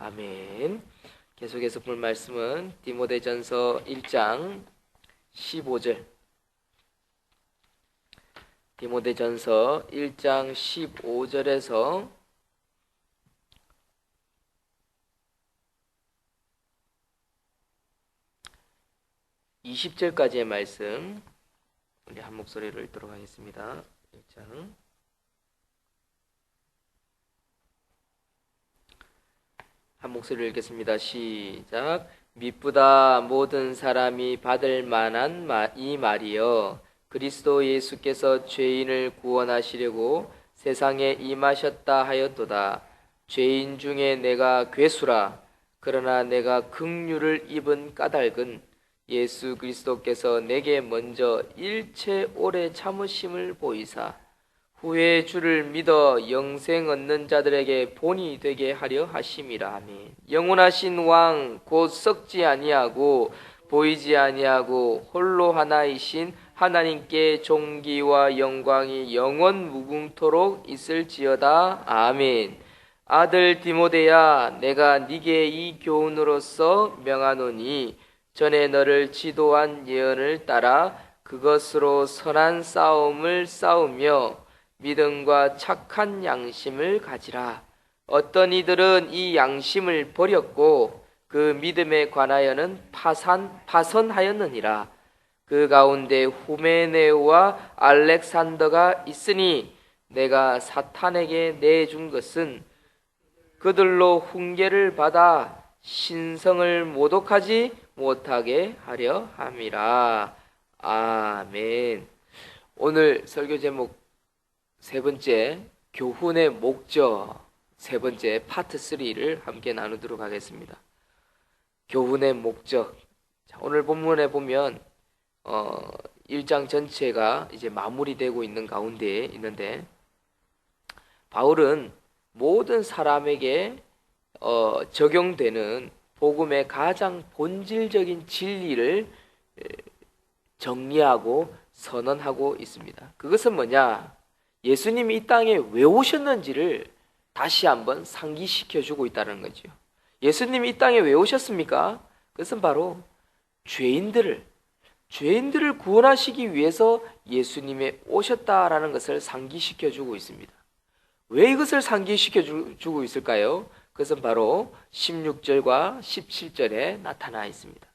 아멘. 계속해서 볼 말씀은 디모데전서 1장 15절. 디모데전서 1장 15절에서 20절까지의 말씀 우리 한 목소리로 읽도록 하겠습니다. 1장 한 목소리를 읽겠습니다. 시작. 미쁘다 모든 사람이 받을 만한 마- 이 말이여 그리스도 예수께서 죄인을 구원하시려고 세상에 임하셨다 하였도다. 죄인 중에 내가 괴수라. 그러나 내가 긍휼을 입은 까닭은 예수 그리스도께서 내게 먼저 일체 오래 참으심을 보이사 후에 주를 믿어 영생 얻는 자들에게 본이 되게 하려 하심이라 아멘. 영원하신 왕 곧 썩지 아니하고 보이지 아니하고 홀로 하나이신 하나님께 존귀와 영광이 영원 무궁토록 있을지어다 아멘. 아들 디모데야 내가 네게 이 교훈으로서 명하노니 전에 너를 지도한 예언을 따라 그것으로 선한 싸움을 싸우며 믿음과 착한 양심을 가지라. 어떤 이들은 이 양심을 버렸고 그 믿음에 관하여는 파산 파선하였느니라. 그 가운데 후메네오와 알렉산더가 있으니 내가 사탄에게 내준 것은 그들로 훈계를 받아 신성을 모독하지 못하게 하려 함이라. 아멘. 오늘 설교 제목 세 번째 교훈의 목적 세 번째 파트 3를 함께 나누도록 하겠습니다. 교훈의 목적. 자, 오늘 본문에 보면 어 1장 전체가 이제 마무리되고 있는 가운데 있는데 바울은 모든 사람에게 어, 적용되는 복음의 가장 본질적인 진리를 에, 정리하고 선언하고 있습니다. 그것은 뭐냐? 예수님이 이 땅에 왜 오셨는지를 다시 한번 상기시켜 주고 있다는 거죠. 예수님이 이 땅에 왜 오셨습니까? 그것은 바로 죄인들을 죄인들을 구원하시기 위해서 예수님이 오셨다라는 것을 상기시켜 주고 있습니다. 왜 이것을 상기시켜 주- 주고 있을까요? 그것은 바로 16절과 17절에 나타나 있습니다.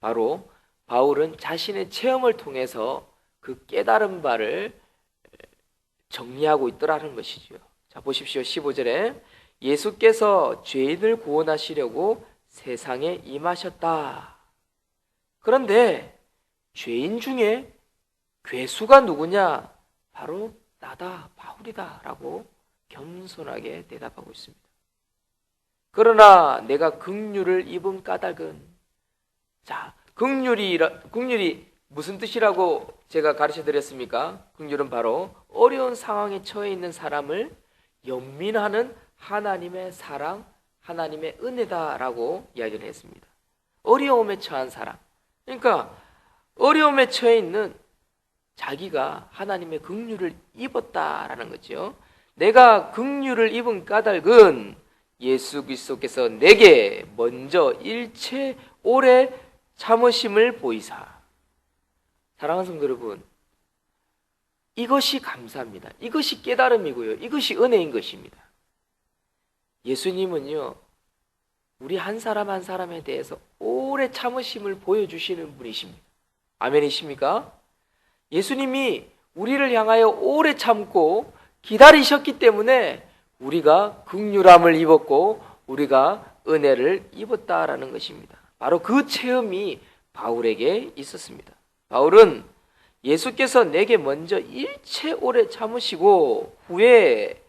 바로 바울은 자신의 체험을 통해서 그 깨달은 바를 정리하고 있더라는 것이죠. 자, 보십시오. 15절에 예수께서 죄인을 구원하시려고 세상에 임하셨다. 그런데 죄인 중에 괴수가 누구냐? 바로 나다, 바울이다. 라고 겸손하게 대답하고 있습니다. 그러나 내가 긍휼을 입은 까닭은 자, 긍휼이 긍휼이 무슨 뜻이라고 제가 가르쳐 드렸습니까? 긍휼은 바로 어려운 상황에 처해 있는 사람을 연민하는 하나님의 사랑, 하나님의 은혜다라고 이야기를 했습니다. 어려움에 처한 사람. 그러니까 어려움에 처해 있는 자기가 하나님의 긍휼을 입었다라는 거죠. 내가 긍휼을 입은 까닭은 예수 그리스도께서 내게 먼저 일체 오래 참으심을 보이사. 사랑하는 성도 여러분, 이것이 감사합니다. 이것이 깨달음이고요. 이것이 은혜인 것입니다. 예수님은요, 우리 한 사람 한 사람에 대해서 오래 참으심을 보여주시는 분이십니다. 아멘이십니까? 예수님이 우리를 향하여 오래 참고 기다리셨기 때문에 우리가 극률함을 입었고 우리가 은혜를 입었다라는 것입니다. 바로 그 체험이 바울에게 있었습니다. 바울은 예수께서 내게 먼저 일체 오래 참으시고 후에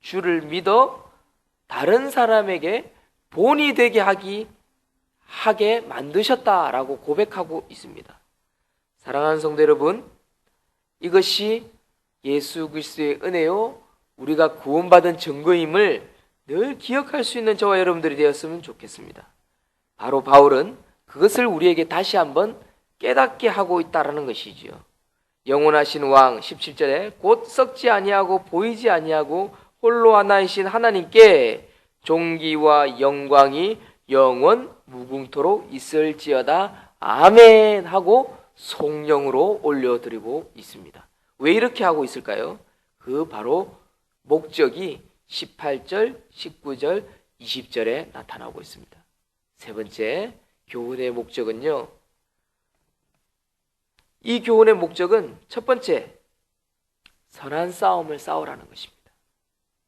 주를 믿어 다른 사람에게 본이 되게 하기 하게 만드셨다라고 고백하고 있습니다. 사랑하는 성도 여러분, 이것이 예수 그리스도의 은혜요 우리가 구원받은 증거임을 늘 기억할 수 있는 저와 여러분들이 되었으면 좋겠습니다. 바로 바울은 그것을 우리에게 다시 한번 깨닫게 하고 있다라는 것이지요. 영원하신 왕 17절에 곧 썩지 아니하고 보이지 아니하고 홀로 하나이신 하나님께 종기와 영광이 영원 무궁토록 있을지어다 아멘 하고 송영으로 올려드리고 있습니다. 왜 이렇게 하고 있을까요? 그 바로 목적이 18절, 19절, 20절에 나타나고 있습니다. 세 번째, 교훈의 목적은요. 이 교훈의 목적은 첫 번째, 선한 싸움을 싸우라는 것입니다.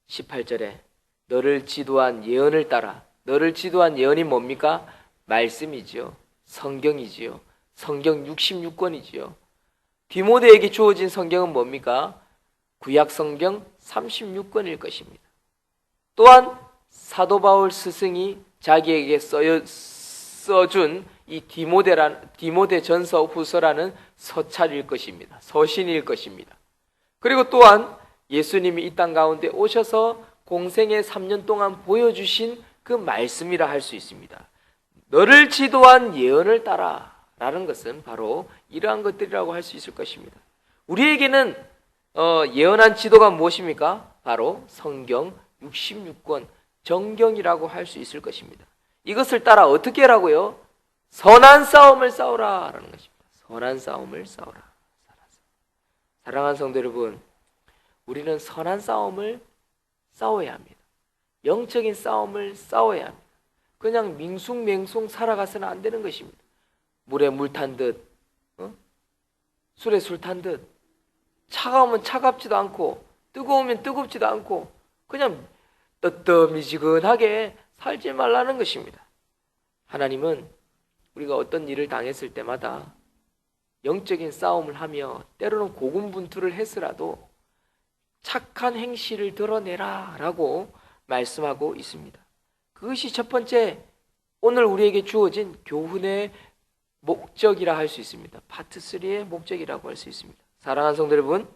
18절에 너를 지도한 예언을 따라 너를 지도한 예언이 뭡니까? 말씀이지요. 성경이지요. 성경 66권이지요. 디모데에게 주어진 성경은 뭡니까? 구약 성경 36권일 것입니다. 또한 사도 바울 스승이 자기에게 써준 이 디모데란 디모데 전서 후서라는 서찰일 것입니다. 서신일 것입니다. 그리고 또한 예수님이 이 땅 가운데 오셔서 공생의 3년 동안 보여주신 그 말씀이라 할 수 있습니다. 너를 지도한 예언을 따라 라는 것은 바로 이러한 것들이라고 할 수 있을 것입니다. 우리에게는 어, 예언한 지도가 무엇입니까? 바로 성경 66권 정경이라고 할 수 있을 것입니다. 이것을 따라 어떻게 하라고요? 선한 싸움을 싸우라라는 것입니다. 선한 싸움을 싸우라. 사랑하는 성도 여러분, 우리는 선한 싸움을 싸워야 합니다. 영적인 싸움을 싸워야 합니다. 그냥 밍숭맹숭 살아가서는 안 되는 것입니다. 물에 물 탄 듯, 어? 술에 술 탄 듯, 차가우면 차갑지도 않고, 뜨거우면 뜨겁지도 않고, 그냥 뜨뜻미지근하게 살지 말라는 것입니다. 하나님은 우리가 어떤 일을 당했을 때마다 영적인 싸움을 하며 때로는 고군분투를 했으라도 착한 행실을 드러내라 라고 말씀하고 있습니다. 그것이 첫 번째 오늘 우리에게 주어진 교훈의 목적이라 할 수 있습니다. 파트 3의 목적이라고 할 수 있습니다. 사랑하는 성도 여러분,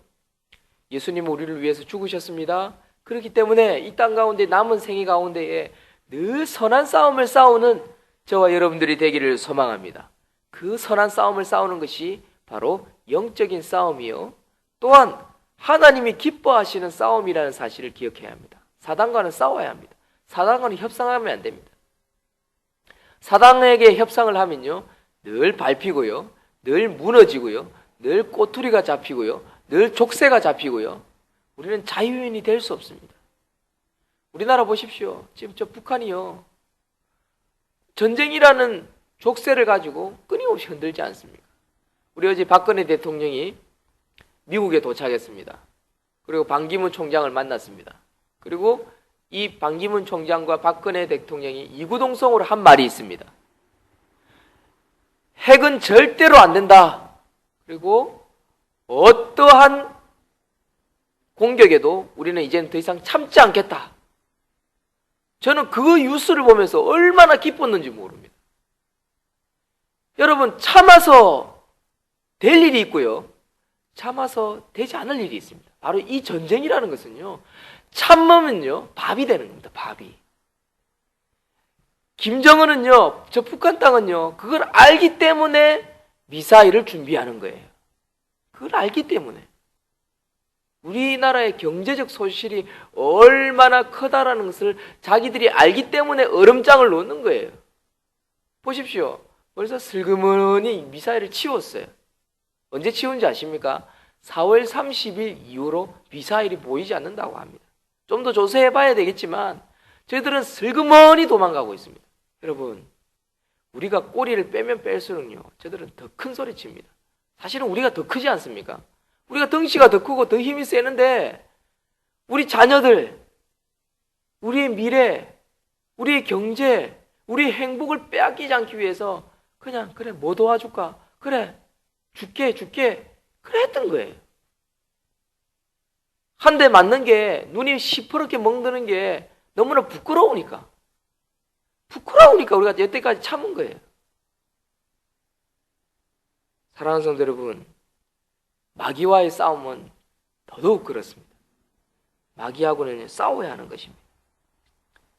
예수님은 우리를 위해서 죽으셨습니다. 그렇기 때문에 이 땅 가운데 남은 생애 가운데에 늘 선한 싸움을 싸우는 저와 여러분들이 되기를 소망합니다. 그 선한 싸움을 싸우는 것이 바로 영적인 싸움이요. 또한 하나님이 기뻐하시는 싸움이라는 사실을 기억해야 합니다. 사단과는 싸워야 합니다. 사단과는 협상하면 안 됩니다. 사단에게 협상을 하면요. 늘 밟히고요. 늘 무너지고요. 늘 꼬투리가 잡히고요. 늘 족쇄가 잡히고요. 우리는 자유인이 될 수 없습니다. 우리나라 보십시오. 지금 저 북한이요. 전쟁이라는 족쇄를 가지고 끊임없이 흔들지 않습니까? 우리 어제 박근혜 대통령이 미국에 도착했습니다. 그리고 반기문 총장을 만났습니다. 그리고 이 반기문 총장과 박근혜 대통령이 이구동성으로 한 말이 있습니다. 핵은 절대로 안 된다. 그리고 어떠한 공격에도 우리는 이제는 더 이상 참지 않겠다. 저는 그 뉴스를 보면서 얼마나 기뻤는지 모릅니다. 여러분, 참아서 될 일이 있고요. 참아서 되지 않을 일이 있습니다. 바로 이 전쟁이라는 것은요. 참으면요. 밥이 되는 겁니다. 밥이. 김정은은요. 저 북한 땅은요. 그걸 알기 때문에 미사일을 준비하는 거예요. 그걸 알기 때문에. 우리나라의 경제적 소실이 얼마나 크다라는 것을 자기들이 알기 때문에 얼음장을 놓는 거예요. 보십시오. 벌써 슬그머니 미사일을 치웠어요. 언제 치운지 아십니까? 4월 30일 이후로 미사일이 보이지 않는다고 합니다. 좀 더 조사해 봐야 되겠지만 저희들은 슬그머니 도망가고 있습니다. 여러분, 우리가 꼬리를 빼면 뺄수록요, 저들은 더 큰 소리 칩니다. 사실은 우리가 더 크지 않습니까? 우리가 덩치가 더 크고 더 힘이 세는데 우리 자녀들, 우리의 미래, 우리의 경제, 우리의 행복을 빼앗기지 않기 위해서 그냥 그래 뭐 도와줄까? 그래 줄게 줄게 그래 했던 거예요. 한 대 맞는 게 눈이 시퍼렇게 멍드는 게 너무나 부끄러우니까 부끄러우니까 우리가 여태까지 참은 거예요. 사랑하는 성도 여러분, 마귀와의 싸움은 더더욱 그렇습니다. 마귀하고는 싸워야 하는 것입니다.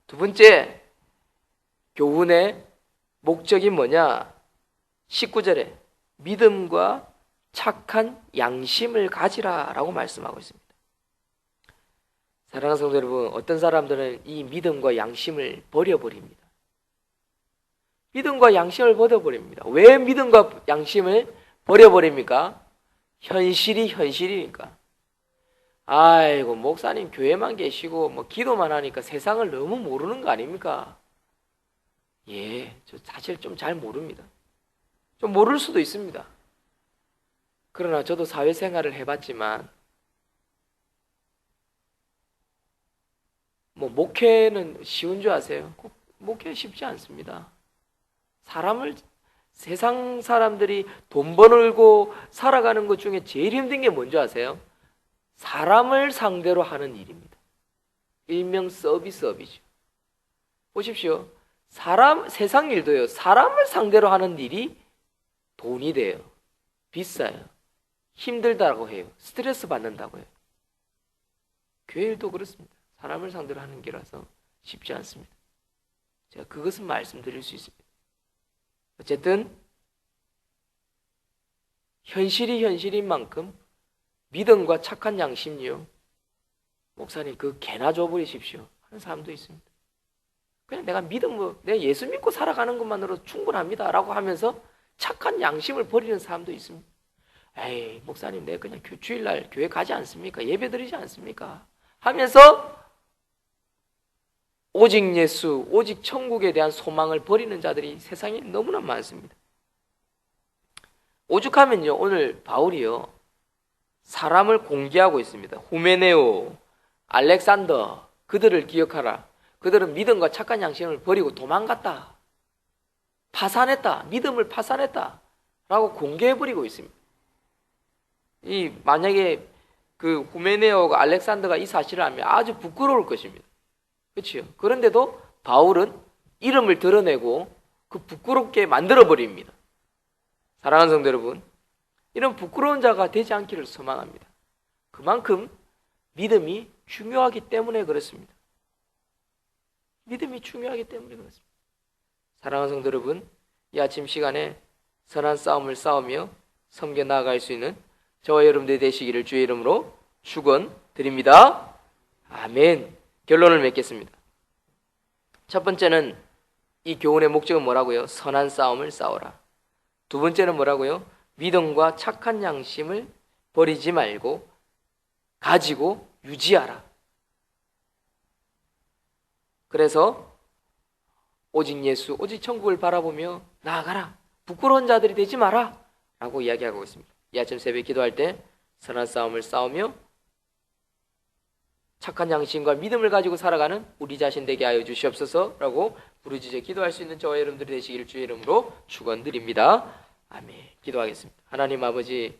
두 번째, 교훈의 목적이 뭐냐? 19절에 믿음과 착한 양심을 가지라 라고 말씀하고 있습니다. 사랑하는 성도 여러분, 어떤 사람들은 이 믿음과 양심을 버려버립니다. 믿음과 양심을 버려버립니다. 왜 믿음과 양심을 버려버립니까? 현실이 현실이니까. 아이고, 목사님 교회만 계시고, 뭐, 기도만 하니까 세상을 너무 모르는 거 아닙니까? 예, 저 사실 좀 잘 모릅니다. 좀 모를 수도 있습니다. 그러나 저도 사회생활을 해봤지만, 뭐, 목회는 쉬운 줄 아세요? 꼭 목회 쉽지 않습니다. 사람을, 세상 사람들이 돈 벌고 살아가는 것 중에 제일 힘든 게 뭔지 아세요? 사람을 상대로 하는 일입니다. 일명 서비스업이죠. 보십시오. 사람, 세상 일도요, 사람을 상대로 하는 일이 돈이 돼요. 비싸요. 힘들다고 해요. 스트레스 받는다고 해요. 교회 일도 그렇습니다. 사람을 상대로 하는 게라서 쉽지 않습니다. 제가 그것은 말씀드릴 수 있습니다. 어쨌든, 현실이 현실인 만큼 믿음과 착한 양심이요. 목사님, 그 개나 줘버리십시오. 하는 사람도 있습니다. 그냥 내가 믿음, 내가 예수 믿고 살아가는 것만으로 충분합니다. 라고 하면서 착한 양심을 버리는 사람도 있습니다. 에이, 목사님, 내가 그냥 교- 주일날 교회 가지 않습니까? 예배 드리지 않습니까? 하면서 오직 예수, 오직 천국에 대한 소망을 버리는 자들이 세상에 너무나 많습니다. 오죽하면요, 오늘 바울이요, 사람을 공개하고 있습니다. 후메네오, 알렉산더, 그들을 기억하라. 그들은 믿음과 착한 양심을 버리고 도망갔다. 파산했다. 믿음을 파산했다. 라고 공개해버리고 있습니다. 이, 만약에 그 후메네오가 알렉산더가 이 사실을 알면 아주 부끄러울 것입니다. 그렇죠? 그런데도 바울은 이름을 드러내고 그 부끄럽게 만들어 버립니다. 사랑하는 성도 여러분, 이런 부끄러운 자가 되지 않기를 소망합니다. 그만큼 믿음이 중요하기 때문에 그렇습니다. 믿음이 중요하기 때문에 그렇습니다. 사랑하는 성도 여러분, 이 아침 시간에 선한 싸움을 싸우며 섬겨 나아갈 수 있는 저와 여러분들이 되시기를 주의 이름으로 축원 드립니다. 아멘. 결론을 맺겠습니다. 첫 번째는 이 교훈의 목적은 뭐라고요? 선한 싸움을 싸워라. 두 번째는 뭐라고요? 믿음과 착한 양심을 버리지 말고 가지고 유지하라. 그래서 오직 예수, 오직 천국을 바라보며 나아가라. 부끄러운 자들이 되지 마라. 라고 이야기하고 있습니다. 이 아침 새벽 기도할 때 선한 싸움을 싸우며 착한 양심과 믿음을 가지고 살아가는 우리 자신 되게 하여 주시옵소서라고 부르짖어 기도할 수 있는 저와 여러분들이 되시기를 주의 이름으로 축원드립니다. 아멘. 기도하겠습니다. 하나님 아버지